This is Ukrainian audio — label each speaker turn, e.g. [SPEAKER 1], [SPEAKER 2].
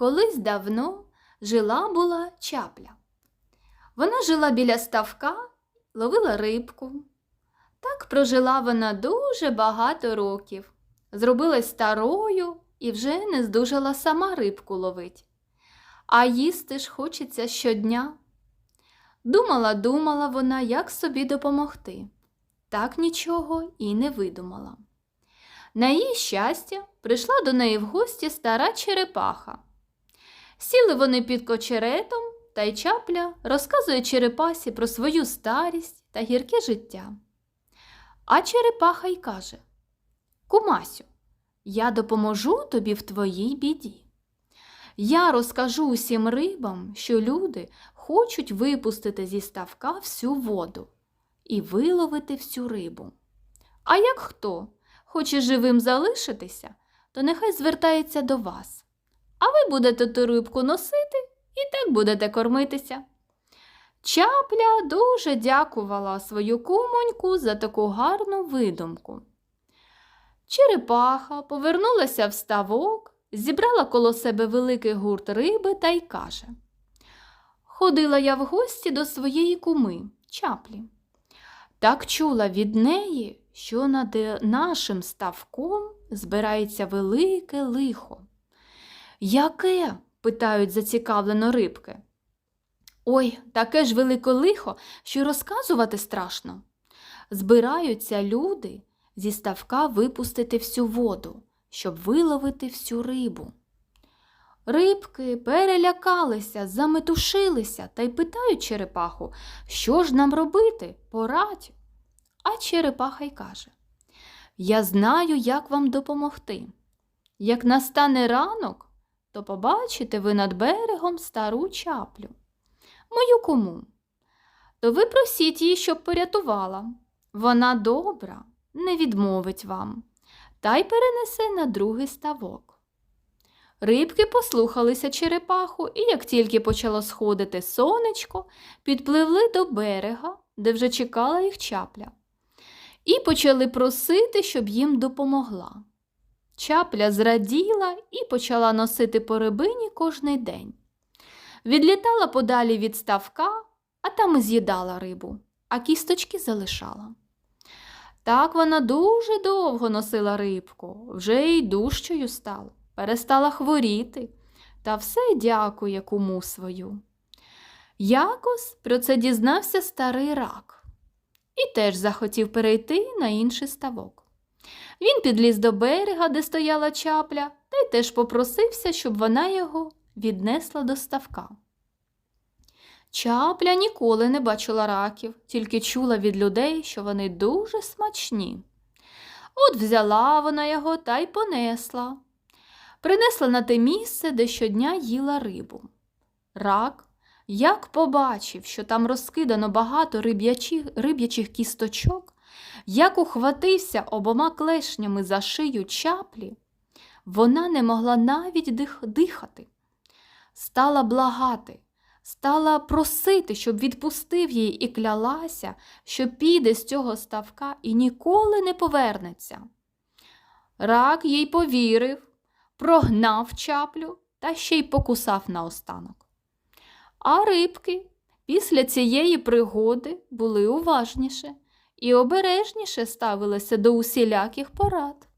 [SPEAKER 1] Колись давно жила була чапля. Вона жила біля ставка, ловила рибку. Так прожила вона дуже багато років. Зробилась старою і вже не здужала сама рибку ловить. А їсти ж хочеться щодня. Думала, думала вона, як собі допомогти. Так нічого і не видумала. На її щастя, прийшла до неї в гості стара черепаха. Сіли вони під кочеретом, та й чапля розказує черепасі про свою старість та гірке життя. А черепаха й каже Кумасю, я допоможу тобі в твоїй біді. Я розкажу усім рибам, що люди хочуть випустити зі ставка всю воду і виловити всю рибу. А як хто хоче живим залишитися, то нехай звертається до вас. А ви будете ту рибку носити і так будете кормитися. Чапля дуже дякувала свою кумоньку за таку гарну видумку. Черепаха повернулася в ставок, зібрала коло себе великий гурт риби та й каже Ходила я в гості до своєї куми, чаплі. Так чула від неї, що над нашим ставком збирається велике лихо. Яке? питають зацікавлено рибки. Ой, таке ж велике лихо, що й розказувати страшно. Збираються люди зі ставка випустити всю воду, щоб виловити всю рибу. Рибки перелякалися, заметушилися та й питають черепаху, що ж нам робити, порадь. А черепаха й каже Я знаю, як вам допомогти. Як настане ранок, то побачите ви над берегом стару чаплю, мою кому. То ви просіть її, щоб порятувала. Вона добра, не відмовить вам, та й перенесе на другий ставок. Рибки послухалися черепаху, і як тільки почало сходити сонечко, підпливли до берега, де вже чекала їх чапля, і почали просити, щоб їм допомогла. Чапля зраділа і почала носити по рибині кожний день. Відлітала подалі від ставка, а там і з'їдала рибу, а кісточки залишала. Так вона дуже довго носила рибку, вже й дужчою стала, перестала хворіти, та все дякує куму свою. Якось про це дізнався старий рак і теж захотів перейти на інший ставок. Він підліз до берега, де стояла чапля, та й теж попросився, щоб вона його віднесла до ставка. Чапля ніколи не бачила раків, тільки чула від людей, що вони дуже смачні. От взяла вона його та й понесла. Принесла на те місце, де щодня їла рибу. Рак, як побачив, що там розкидано багато риб'ячих, риб'ячих кісточок, як ухватився обома клешнями за шию чаплі, вона не могла навіть дих, дихати. Стала благати, стала просити, щоб відпустив її і клялася, що піде з цього ставка і ніколи не повернеться. Рак їй повірив, прогнав чаплю та ще й покусав наостанок. А рибки після цієї пригоди були уважніше і обережніше ставилася до усіляких порад.